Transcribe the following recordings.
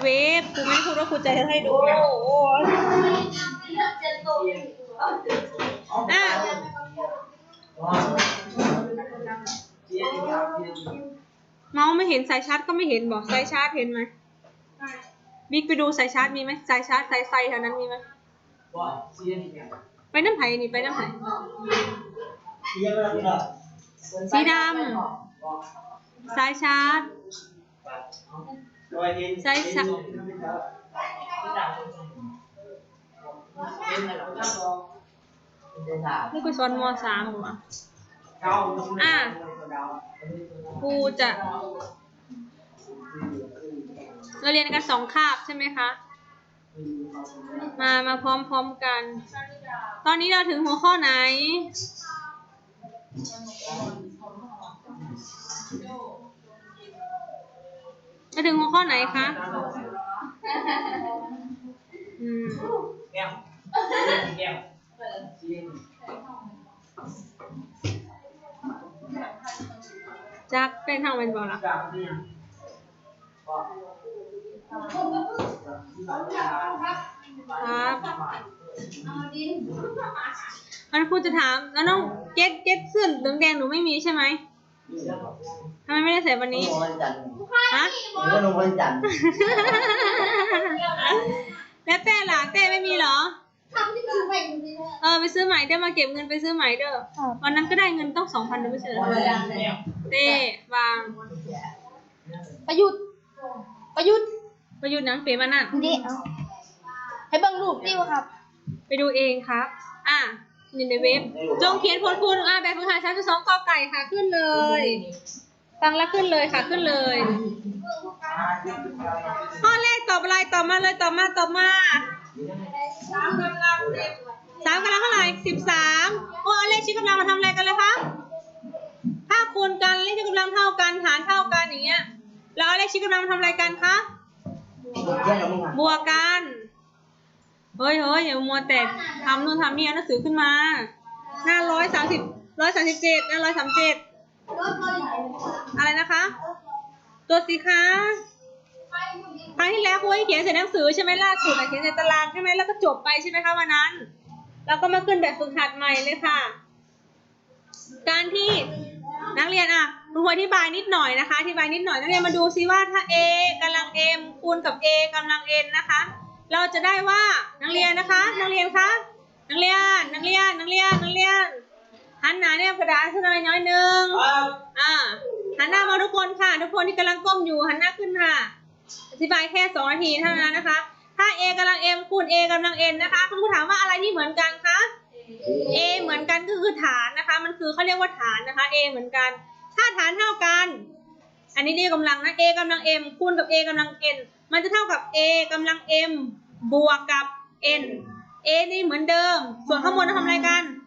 เวฟครูไม่ได้พูดว่าครูจะให้ดูนะอะเมาส์ไม่เห็นสายชาร์จก็ไม่เห็นบอกสายชาร์จเห็นไหมบิ๊กไปดูสายชาร์จมีไหมสายชาร์จสายไฟแถวนั้นมีไหมไปน้ำไผ่นี่ไปน้ำไผ่สีดำสายชาร์จ ใช่ใช่นี่กูสอนมสามเหรออะครูจะ เราเรียนกันสองคาบใช่ไหมคะ มา มาพร้อมๆกัน ตอนนี้เราถึงหัวข้อไหน จะถึงหัวข้อไหนคะอืมจักเป็นทางเป็นบอลล่ะครับมันครูจะถามแล้วน้องเก็ตเก็ตเสื้อแดงหนูไม่มีใช่ไหมทำไมไม่ได้ใส่วันนี้ ฮะหรือว่าลงวันจันทร์แล้วเต้ล่ะเต้ไม่มีเหรอ ทำที่คือไปจริงๆเออไปซื้อใหม่เต้มาเก็บเงินไปซื้อใหม่เด้อวันนั้นก็ได้เงินต้องสองพันไม่ใช่เหรอเต้วางประยุทธ์ประยุทธ์ประยุทธ์หนังเป๋มานั่นนี่เอาให้เบิ่งรูปนี่วะครับ ไปดูเองครับ อะอยู่ในเว็บ จงเขียนผลคูณอะแบบฝึกหัดชั้นที่สองกอไก่ค่ะขึ้นเลย ฟังแล้วขึ้นเลยค่ะขึ้นเลย ข้อแรกตอบอะไรตอบมาเลยตอบมาตอบมาสามกำลังเท่าไหร่สิบสามโอ้เอาเลขชี้กำลังมาทำอะไรกันเลยคะถ้าคูณกันเลขชี้กำลังเท่ากันฐานเท่ากันอย่างเงี้ยแล้วเอาเลขชี้กำลังมาทำอะไรกันคะเที่ยงกับมึงอะบวกกันเฮ้ยเฮ้ยอย่ามัวแต่ทำนู่นทำนี่เอาหนังสือขึ้นมาหน้าร้อยสามสิบร้อยสามสิบเจ็ดหน้าร้อยสามเจ็ด อะไรนะคะ ตัวสีคะครั้งที่แล้วครูให้เขียนใส่หนังสือใช่ไหมล่าสุดอะเขียนใส่ตารางใช่ไหมแล้วก็จบไปใช่ไหมคะวันนั้น แล้วก็มาขึ้นแบบฝึกหัดใหม่เลยค่ะ การที่นักเรียนอะครูอธิบายนิดหน่อยนะคะอธิบายนิดหน่อยนักเรียนมาดูซิว่าถ้า a กำลัง m คูณกับ a กำลัง n นะคะ เราจะได้ว่านักเรียนนะคะ นักเรียนคะนักเรียนนักเรียนนักเรียนนักเรียน หันหน้าเนี่ยกระดาษขึ้นหน่อยน้อยหนึ่งอ่าหันหน้ามาทุกคนค่ะ ทุกคนที่กำลังก้มอยู่หันหน้าขึ้นค่ะ อธิบายแค่สองนาทีเท่านั้นนะคะ ถ้า a กำลัง m คูณ a กำลัง n นะคะคุณครูถามว่าอะไรที่เหมือนกันคะ a เหมือนกันก็คือฐานนะคะ มันคือเขาเรียกว่าฐานนะคะ a เหมือนกัน ถ้าฐานเท่ากัน อันนี้เรียกกำลังนะ a กำลัง m คูณกับ a กำลัง n มันจะเท่ากับ a กำลัง m บวกกับ n a นี่เหมือนเดิม ส่วนข้างบนเราทำอะไรกันบ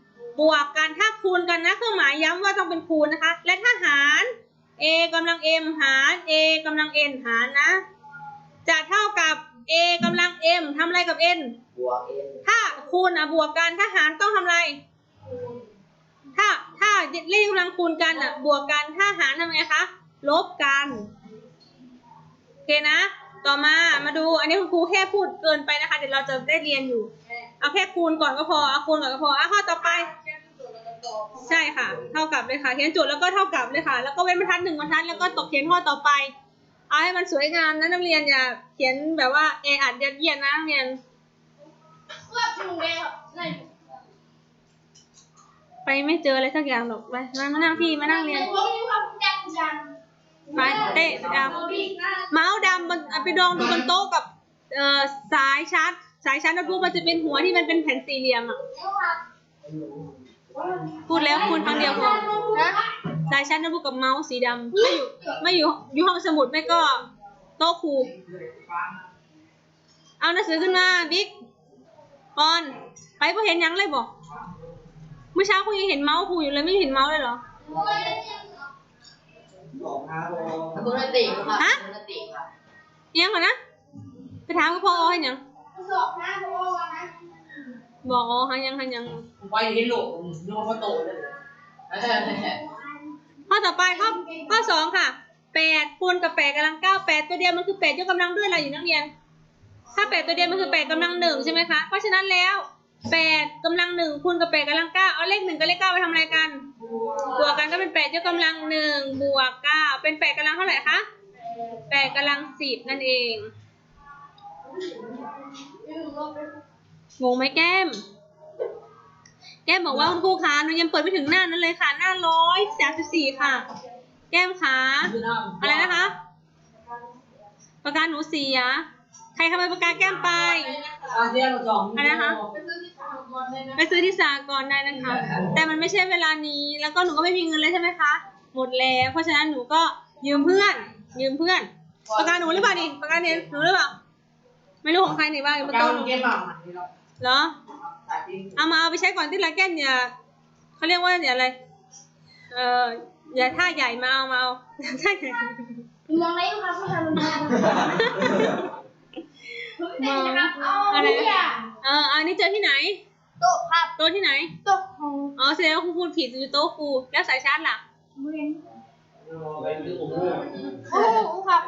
วกกันถ้าคูณกันนะเครื่องหมายย้ำว่าต้องเป็นคูณนะคะ และถ้าหาร a กำลัง m หาร a กำลัง n หารนะ จะเท่ากับ a กำลัง m ทำอะไรกับ n บวกเองถ้าคูณอะบวกกันถ้าหารต้องทำอะไรถ้าถ้าเลขกำลังคูณกันอะ บวกกันถ้าหารทำไงคะลบกันโอเคนะ ต่อมามาดู อันนี้คุณครูแค่พูดเกินไปนะคะ เดี๋ยวเราจะได้เรียนอยู่ เอาแค่คูณก่อนก็พอเอาคูณก่อนก็พออะข้อต่อไป ใช่ค่ะ เท่ากับเลยค่ะ เขียนโจทย์แล้วก็เท่ากับเลยค่ะ แล้วก็เว้นบรรทัดหนึ่งบรรทัดแล้วก็ตกเขียนข้อต่อไป เอาให้มันสวยงามนะนักเรียนอย่าเขียนแบบว่าเออัดยัดเยียดนะนักเรียน ไปไม่เจออะไรสักอย่างหรอกไปมามานั่งที่มานั่งเรียน ไปเตะดำเมาส์ดำมันเอาไปดองดูบนโต๊ะกับเอ่อสายชาร์จสายชาร์จโน้ตบุ๊กมันจะเป็นหัวที่มันเป็นแผ่นสี่เหลี่ยมอะ พูดแล้วพูดครั้งเดียวพอนะสายชาร์จโน้ตบุ๊กกับเมาส์สีดำไม่อยู่ไม่อยู่อยู่ห้องสมุดไม่ก็โต๊ะครูเอาหนังสือขึ้นมาบิ๊กปอน ไปพอเห็นยังเลยบอกเมื่อเช้าครูยังเห็นเมาส์ครูอยู่เลยไม่เห็นเมาส์เลยเหรอบอกนะบอปกติครับฮะปกติครับยังก่อนนะไปถามกับพ่อให้ยังสอบนะเพราะว่านะ บอกอ๋อให้ยังให้ยังไปเห็นโลกนึกว่าเขาโตเลยเออข้อต่อไปข้อข้อสองค่ะแปดคูณกับแปดกำลังเก้าแปดตัวเดียวมันคือแปดยกกำลังด้วยอะไรอยู่นักเรียน ถ้าแปดตัวเดียวมันคือแปดกำลังหนึ่งใช่ไหมคะ เพราะฉะนั้นแล้วแปดกำลังหนึ่งคูณกับแปดกำลังเก้าเอาเลขหนึ่งกับเลขเก้าไปทำอะไรกัน บวกกันก็เป็นแปดยกกำลังหนึ่งบวกเก้าเป็นแปดกำลังเท่าไหร่คะแปดกำลังสิบนั่นเอง งงไหมแก้ม แก้มบอกว่าคุณครูคะหนูยังเปิดไม่ถึงหน้านั้นเลยค่ะ หน้าร้อยสามสิบสี่ค่ะ แก้มคะอะไรนะคะปากกาหนูเสีย ใครขโมยปากกาแก้มไปอาเซียนสองอะไรนะคะ ไปซื้อที่สากรณ์ได้นะคะ แต่มันไม่ใช่เวลานี้ แล้วก็หนูก็ไม่มีเงินเลยใช่ไหมคะ หมดแล้ว เพราะฉะนั้นหนูก็ยืมเพื่อน ยืมเพื่อนปากกาหนูหรือเปล่าดิปากกาเนี่ยหนูหรือเปล่า ไม่รู้ของใครนี่บ้างอยู่บนโต๊ะหนูเก็บมาที่ เราเหรอ เอามาเอาไปใช้ก่อนที่ละแก้นเนี่ยเขาเรียกว่าเนี่ยอะไร เอ่ออย่าท่าใหญ่มาเอามาเอาท่าใหญ่มองอะไรอยู่ครับผู้ชายมันมองมองอะไรเนี่ยเอออันนี้เจอที่ไหน โต๊ะครับโต๊ะที่ไหน โต๊ะของอ๋อแสดงว่าครูพูดผิดอยู่โต๊ะครูแล้วสายชาร์จล่ะเรียนไปซื้อหมูโอ้โหครับ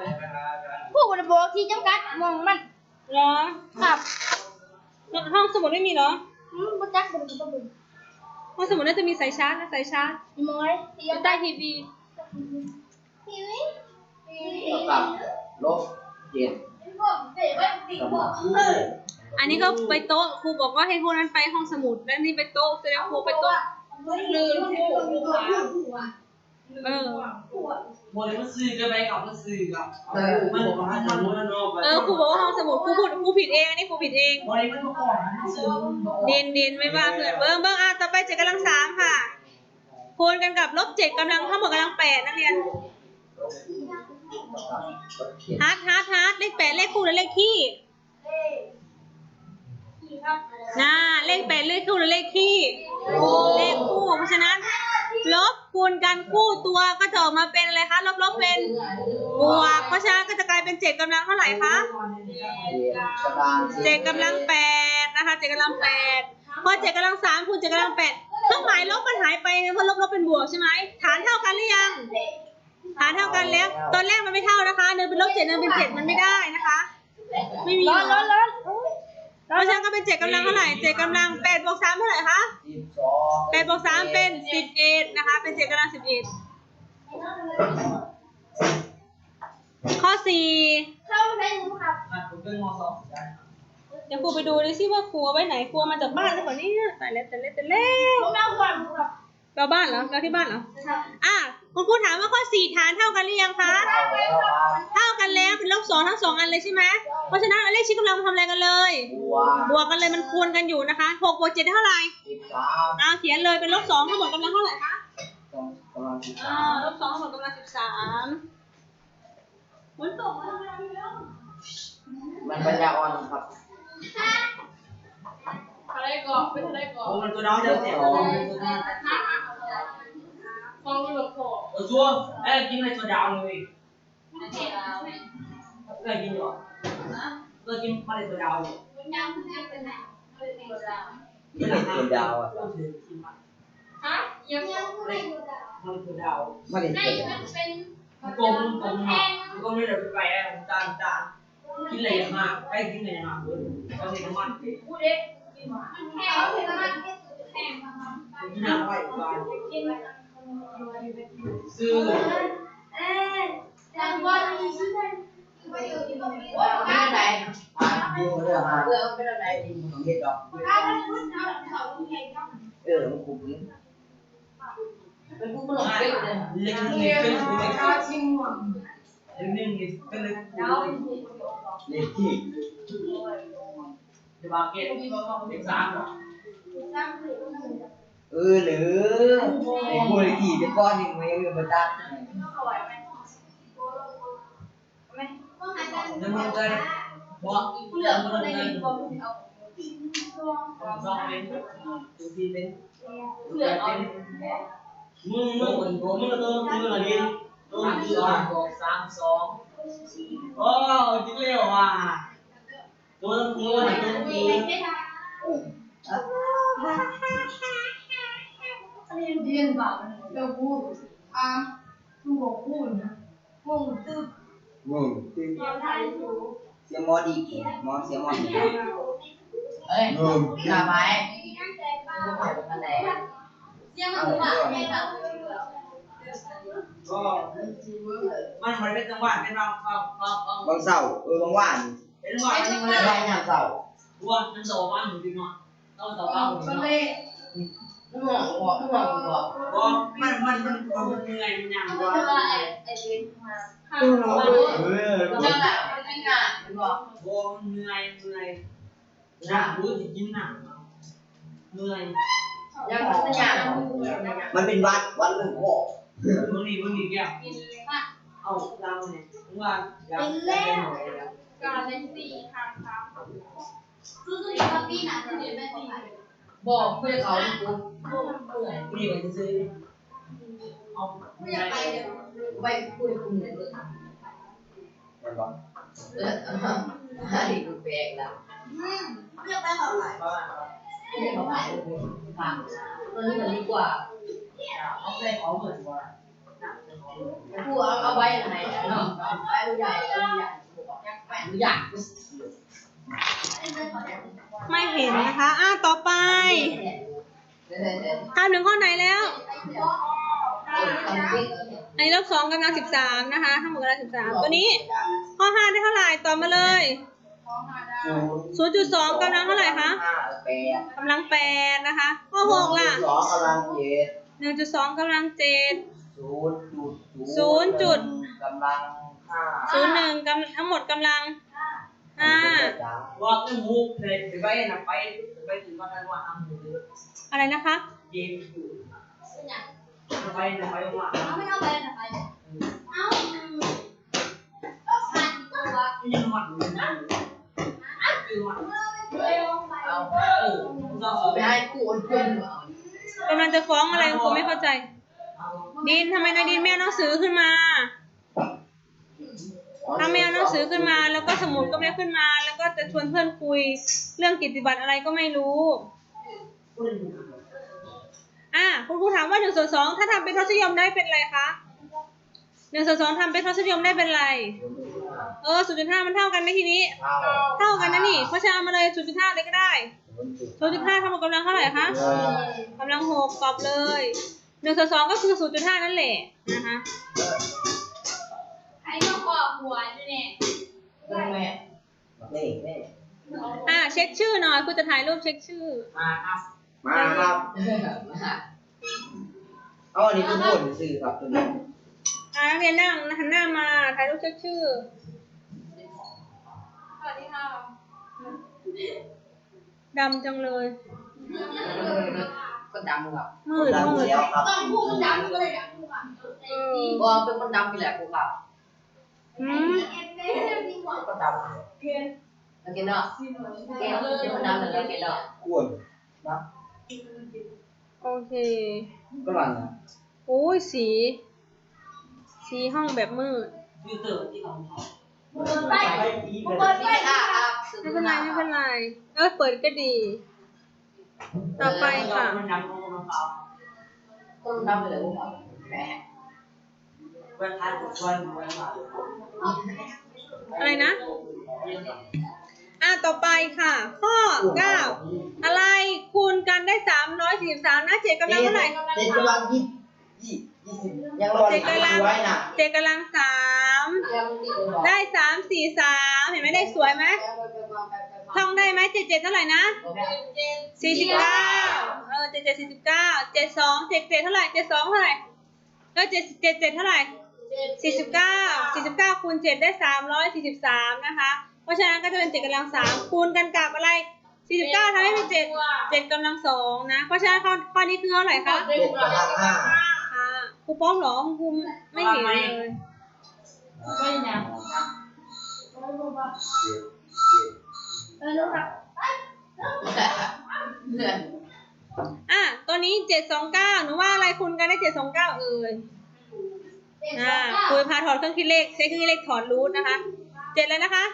ผู้บริโภคที่จำกัดมองมันเหรอครับ ห้องสมุดไม่มีเหรออืมบ่จักบริโภคบ่ห้องสมุดน่าจะมีสายชาร์จนะสายชาร์จมีมองอะไรที่อยู่ยังใต้ทีวีทีวีทีวีกับลบเจ็ดกับมาอันนี้ก็ไปโต๊ะครูบอกว่าให้พวกนั้นไปห้องสมุดแล้วนี่ไปโต๊ะแสดงว่าครูไปโต๊ะ ลืมเออบ ริมันซื้อกันไปกับมันซื้อกับมันมันมันมันออกไปเออครูบอกว่าห้องสมุดครูพูดครูผิดเองอันนี้ครูผิดเองบริมันก่อนมันซื้อเด่นเด่นไม่ว่าเพื่อนเบิ้งเบิ้งอะต่อไปเจ็ดกำลังสามค่ะคูณกันกับลบเจ็ดกำลังทั้งหมดกำลังแปดนักเรียนกับเจ็ดฮาร์ดฮาร์ดฮาร์ดเลขแปดเลขคู่หรือเลขคี่น่าเลขแปดเลขคู่หรือเลขคี่เลขคู่เพราะฉะนั้น ลบคูณกันคู่ตัวก็จะออกมาเป็นอะไรคะ ลบลบเป็นบวก เพราะฉะนั้นก็จะกลายเป็นเจ็ดกำลังเท่าไหร่คะเจ็ดกำลังแปดนะคะเจ็ดกำลังแปดพอเจ็ดกำลังสามคูณเจ็ดกำลังแปดเครื่องหมายลบมันหายไปไงเพราะลบลบเป็นบวกใช่ไหมฐานเท่ากันหรือยังฐานเท่ากันแล้ว ตอนแรกมันไม่เท่านะคะเนินเป็นลบเจ็ดเนินเป็นเจ็ดมันไม่ได้นะคะ ไม่มีร้อนร้น เพราะฉะนั้นก็เป็นเจ็ดกำลังเท่าไหร่เจ็ดกำลังแปดบวกสามเท่าไหร่คะสิบสองแปดบวกสามเป็นสิบเอ็ดนะคะ เป็นเจ็ดกำลังสิบเอ็ดข้อสี่เข้าไปหนูครับผมเป็นมสองได้เดี๋ยวครูไปดูดิซิว่าครูเอาไว้ไหนครูเอามาจากบ้านหรือเปล่าเนี่ยแต่เล็แต่เล็แต่เล็ผมเอาก่อนครับเราบ้านเหรอเราที่บ้านเหรออะ คุณครูถามว่าข้อสี่ฐานเท่ากันหรือยังคะ เท่ากันแล้วเป็นลบสองทั้งสองอันเลยใช่ไหมเพราะฉะนั้นเอาเลขชี้กำลังมาทำอะไรกันเลยบัวบวกกันเลยมันคูณกันอยู่นะคะหกบวกเจ็ดได้เท่าไหร่สิบสามเอาเขียนเลยเป็นลบสองทั้งหมดกำลังเท่าไหร่คะกำลังสิบอ่าสามลบสองทั้งหมดกำลังสิบสามฝนตกมาทำไมแล้วมันปัญญาอ่อนครับอะไรก่อนเป็นอะไรก่อนผมมันตัวน้องจะเสียสองฟอง หลบคอ เออชัวเอ้ยกินอะไรตัวดาวเลยเคยกินอยู่เคยกินอะไรตัวดาวอยู่ ยังไม่เป็นไหน นี่เป็นตัวดาวอ่ะ ฮะยังยังไม่ มันตัวดาว ไม่ได้ ไม่ เป็น มันเป็น มันกลมมันกลมมากมันก็ไม่ได้ไปแอบจานจานกินอะไรมากใกล้กินอะไรมากเลยก็เลยน้ำมัน กูเด็กมันแข็งมันแข็ง กินน้ำไปบ้าน กิน ซื้อ เอ๊ะทางบ้านมีชื่อไหน ไม่ได้อ่านดีเรื่องอ่านเรื่องไม่ได้ดีของเฮ็ดดอกเออมันคุ้ม เป็ นผู้บริหารเล็กๆเล็กๆเป็นผู้บริหารเล็กๆเล็กๆเป็นเล็กๆเลขที่จะมา เออหรือไอ้ผู้เลขที่จะก้อนหนึ่งไว้ยังไม่ตัดยังไม่ได้บอกเรื่องมันเลยสองเป็นดูทีเป็นเป็นมึงมึงมึงตัวมึงอะไรดิตัวคือสองสามสองโอ้จริงเลยว่ะตัวตัวตัวตึ๊บ งงตึ้งยังไทยอยู่เสียงมอดีกี่มอเสียงมอดีเอ้ยงงกลับไปยังไงบ้างกูไปกันไหนยังมันมันมันเป็นจังหวะเป็นราเราเราเราบางเสาเออบางว่านเป็นจังหวะนี่มันไม่อะไรได้ยามเสาตัวมันโตมากจริงๆเนาะเราโตมากจริงมันๆเลเนาะยมึงบอกบอกมึงบอกมึงบอกก็มันมันมันมันเหนื่อยมันยังมันว่าจะว่าไอ้ไอ้เล่นมาข้างหลังเออจังหวะมันจริงอะมันบอกโอ้เหนื่อยเหนื่อยนะรู้จะกินหนักเหนื่อยยังมันอยากมันเป็นวัดวัดหลวงพ่อมึงนี่มึงนี่แกกินเลยค่ะเอาเราเนี่ยว่าอยากเป็นหน่อยแล้วการเล่นสี่ครั้งครับคือคืออย่างว่าปีหน้าจะเรียนแม่ปี บอกเพื่อเขากูกูนี่ไปซื้อเอาไม่อยากไปเดี๋ยวไปคุยคุณเนี่ยเลยมันบอกเออไอ้กูแปลกแล้วอืมไม่อกไปเท่าไหร่ไม่ได้เขาขายเลยฝากเออมันดีกว่าเอาไปเขาเหมือนว่ากูเอาเอาไว้ไหนเนาะไว้ใหญ่ใหญ่ใหญ่ ไม่เห็นนะคะ อ่าต่อไปทำถึงข้อไหนแล้ว อันนี้ลบสองกำลังสิบสามนะคะ ทั้งหมดกำลังสิบสามตัวนี้ ข้อห้าได้เท่าไหร่ตอบมาเลยศูนย์จุดสองกำลังเท่าไหร่คะห้าแปดกำลังแปดนะคะ ข้อหกล่ะสองกำลังเจ็ดหนึ่งจุดสองกำลังเจ็ดศูนย์จุดศูนย์จุดกำลังห้าศูนย์หนึ่งกำทั้งหมดกำลังห้า ว่าเรื่องมูเลยไปนะไปไปถึงวันนั้นว่าทำมูเลยอะไรนะคะเย็นอยู่ไปนะไปว่าเอาไม่เอาไปนะไปเอาผ่านตัวยังหมัดอยู่นะคือหมัดเร็วไปเอาเออเราเอาไปให้กูโอนเงินกำลังจะฟ้องอะไรคุณไม่เข้าใจ ดินทำไมนายดินไม่เอาหนังสือขึ้นมา ถ้าไม่เอาหนังสือขึ้นมา แล้วก็สมุดก็ไม่ขึ้นมา แล้วก็จะชวนเพื่อนคุย เรื่องกิจบัตรอะไรก็ไม่รู้อะคุณครูถามว่าหนึ่งส่วนสองถ้าทำเป็นทศนิยมได้เป็นอะไรคะหนึ่งส่วนสองทำเป็นทศนิยมได้เป็นอะไร เออศูนย์จุดห้ามันเท่ากันไหมทีนี้ เท่ากันนะนี่ เพราะฉะนั้นเอามาเลยศูนย์จุดห้าเลยก็ได้ศูนย์จุดห้าทั้งหมดกำลังเท่าไหร่คะกำลังหกตอบเลยหนึ่งส่วนสองก็คือศูนย์จุดห้านั่นแหละนะคะ ไอ้น้องก็หัวเนี่ยแม่นี่นี่อะเช็คชื่อหน่อยคุณจะถ่ายรูปเช็คชื่อ มาครับมาครับเอาอันนี้คือพูดสื่อครับตัวนี้อะนักเรียนนั่งหันหน้ามาถ่ายรูปเช็คชื่อสวัสดีค่ะดำจังเลยก็ดำครับมืดดังมืดแล้วครับต้องพูดดังเลยดังพูดอะเออก็เป็นคนดำไปแหละกูครับ อืมก็ดำแล้วกินเนาะแกเป็นนดำแล้วกินเนาะควรนะโอเคก็มันนะโอ้ยสี สีห้องแบบมืดฟิลเตอร์ที่เราเปิดไปำเปิดไปอะไม่เป็นไรไม่เป็นไรเออเปิดก็ดี ต่อไปค่ะคนดำคนดำคนดำไปเลยกูครับแหมเวลาชวนเวลา อะไรนะ อะต่อไปค่ะ ข้อเก้าอะไรคูณกันได้สามร้อยสี่สิบสามนะเจ็ดกำลังเท่าไหร่เจ็ดกำลังยี่ยี่ยี่สิบยังรอเจ็ดกำลังไว้น่ะเจ็ดกำลังสามได้สามสี่สามเห็นไหมได้สวยไหมท่องได้ไหมเจ็ดเจ็ดเท่าไหร่นะสี่สิบเก้าเออเจ็ดเจ็ดสี่สิบเก้าเจ็ดสองเจ็ดเจ็ดเท่าไหร่เจ็ดสองเท่าไหร่ก็เจ็ดเจ็ดเจ็ดเท่าไหร่ สี่สิบเก้าสี่สิบเก้าคูณเจ็ดได้สามร้อยสี่สิบสามนะคะ เพราะฉะนั้นก็จะเป็นเจ็ดกำลังสามคูณกันกับอะไรสี่สิบเก้าทำให้เป็นเจ็ดเจ็ดกำลังสองนะ เพราะฉะนั้นข้อข้อนี้คือเท่าไหร่คะเจ็ดกำลังห้าค่ะครูป้อมเหรอครูไม่เห็นเลยไม่เนี่ยเออลูกครับเพื่อนอะตัวนี้เจ็ดสองเก้าหนูว่าอะไรคูณกันได้เจ็ดสองเก้าเอ่ย อ่าคุยพาถอดเครื่องคิดเลขใช้เครื่องคิดเลขถอดรูทนะคะเจ็ดเลยนะคะ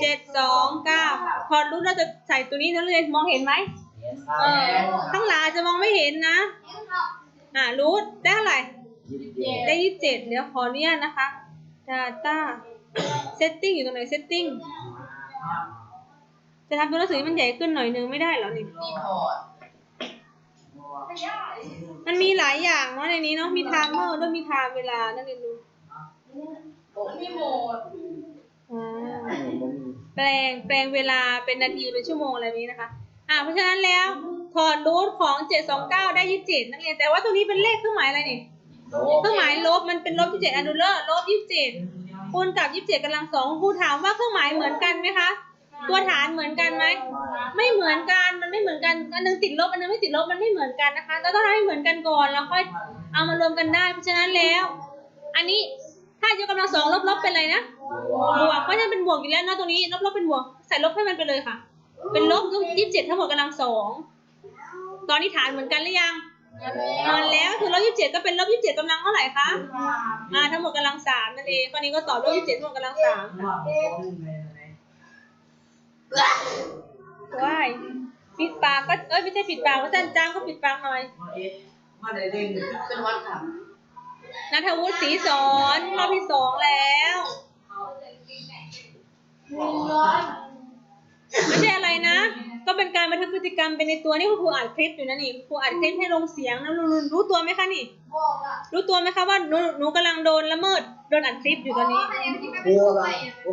เจ็ดสองเก้าถอดรูทเราจะใส่ตัวนี้นักเรียนมองเห็นไหมเออข้างหลังอาจจะมองไม่เห็นนะอ่ารูทได้เท่าไหร่ยี่สิบเจ็ดได้ยี่สิบเจ็ดเดี๋ยวขออนุญาตนะคะ data setting อยู่ตรงไหน setting จะทำตัวหนังสือให้มันใหญ่ขึ้นหน่อยนึงไม่ได้เหรอนี่ มีพอร์ตมันมีหลายอย่างเนาะในนี้เนาะมีไทม์เมอร์ด้วยมีไทม์เวลานั่นเองดูมีโหมดอ่าแปลงแปลงเวลาเป็นนาทีเป็นชั่วโมงอะไรแบบนี้นะคะ อ่าเพราะฉะนั้นแล้วถอดรูทของ 729 ได้ 27 นักเรียนแต่ว่าตรงนี้เป็นเลขเครื่องหมายอะไรนี่เครื่องหมายลบมันเป็นลบ27อันดูเลอร์ลบ27คูณกับ 27กำลังสองครูถามว่าเครื่องหมายเหมือนกันไหมคะ ตัวฐานเหมือนกันไหมไม่เหมือนกันมันไม่เหมือนกันอันหนึงติดลบอันหนึงไม่ติดลบมันไม่เหมือนกันนะคะเราต้องทำให้เหมือนกันก่อนแล้วค่อยเอามารวมกันได้ เพราะฉะนั้นแล้ว อันนี้ถ้ายกกำลังสองลบลบเป็นอะไรนะบวกเพราะฉะนั้นเป็นบวกอยู่แล้วเนะตรงนี้ลบลบเป็นบวกใส่ลบให้มันไปเลยค่ะ เป็นลบยี่สิบเจ็ดทั้งหมดกำลังสองตอนนี้ฐานเหมือนกันหรือยังเหมือนแล้วคือลบยี่สิบเจ็ดก็เป็นลบยี่สิบเจ็ดกำลังเท่าไหร่คะอ่าทั้งหมดกำลังสามนั่นเองข้อนนี้ก็ตอบลบยี่สิบเจ็ดทั้งหมดกำลังสามค่ะ ว้ายปิดปากก็เอ้ยไม่ใช่ปิดปากว่าสั้นจ้างก็ปิดปากหน่อยมาได้เด้งเป็นวันขับนัทวุฒิศรีสอนรอบที่สองแล้วหนึ่งร้อย ก็เป็นการบันทึกพฤติกรรมเป็นในตัวนี่คุณครูอัดคลิปอยู่นะนี่ครูอัดคลิปให้ลงเสียงนะรู้รู้รู้ตัวไหมคะนี่ บอกอะรู้ตัวไหมคะว่าหนูหนูกำลังโดนละเมิดโดนอัดคลิปอยู่ตอนนี้กลัวกัน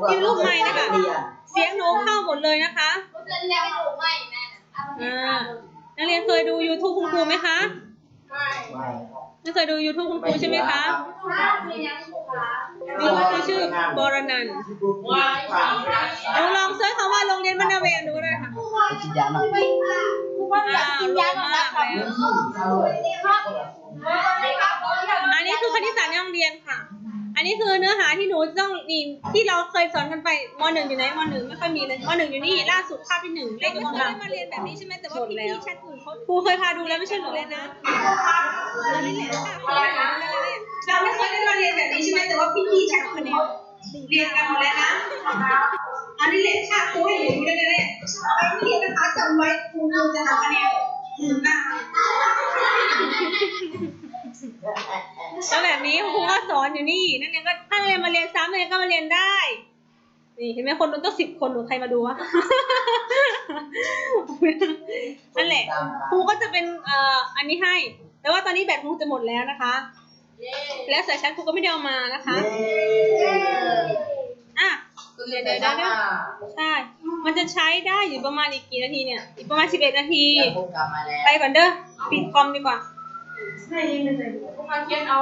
ที่รูปใหม่นะคะ เสียงหนูเข้าหมดเลยนะคะเรียนแล้วไม่ถูกไม่แน่อ่านักเรียนเคยดู YouTube คุณครูไหมคะไม่ไม่เคยดู YouTube คุณครูใช่ไหมคะถ้ามียังถูกค่ะดูคุณครูชื่อบรนันท์หนูลองเซิร์ชคำว่าโรงเรียนบ้านนาเวงดูเลยค่ะ กินยาหน่อยไม่ค่ะครูว่าอยากกินยาหน่อยนะครับอันนี้คือคณิตศาสตร์ในห้องเรียนค่ะ อันนี้คือเนื้อหาที่หนูต้องนี่ที่เราเคยสอนกันไปมหนึ่งอยู่ไหนมหนึ่งไม่ค่อยมีเลยมหนึ่งอยู่นี่ล่าสุดภาพที่หนึ่งเลขกำลังมาเรียนแบบนี้ใช่ไหมแต่ว่าพี่พี่ชั้นอื่นเขาครูเคยพาดูแล้วไม่ใช่หรอเลยนะเราไม่เรียนค่ะเราไม่เคยได้มาเรียนแบบนี้ใช่ไหมแต่ว่าพี่พี่ชั้นคะแนนเรียนกันหมดแล้วนะ อันนี้แหละค่ะครูให้เห็นเลยเนี่ยพี่นะคะจำไว้ครูจะทำคะแนนหนึ่งหน้าแล้วแบบนี้ครูก็สอนอยู่นี่นักเรียนก็ถ้านักเรียนมาเรียนซ้ำนักเรียนก็มาเรียนได้ นี่เห็นไหมคนดูต้องสิบคนหนูใครมาดูวะนั่นแหละครูก็จะเป็นเอ่ออันนี้ให้ แต่ว่าตอนนี้แบตครูจะหมดแล้วนะคะ แล้วสายชาร์จครูก็ไม่ได้เอามานะคะอะ เดี๋ยวเดี๋ยวเดี๋ยวเดี๋ยวใช่ มันจะใช้ได้อยู่ประมาณอีกกี่นาทีเนี่ย อีกประมาณสิบเอ็ดนาทีพบกลับมาแล้ว ไปก่อนเด้อ ปิดคอมดีกว่ามาเขียนเอา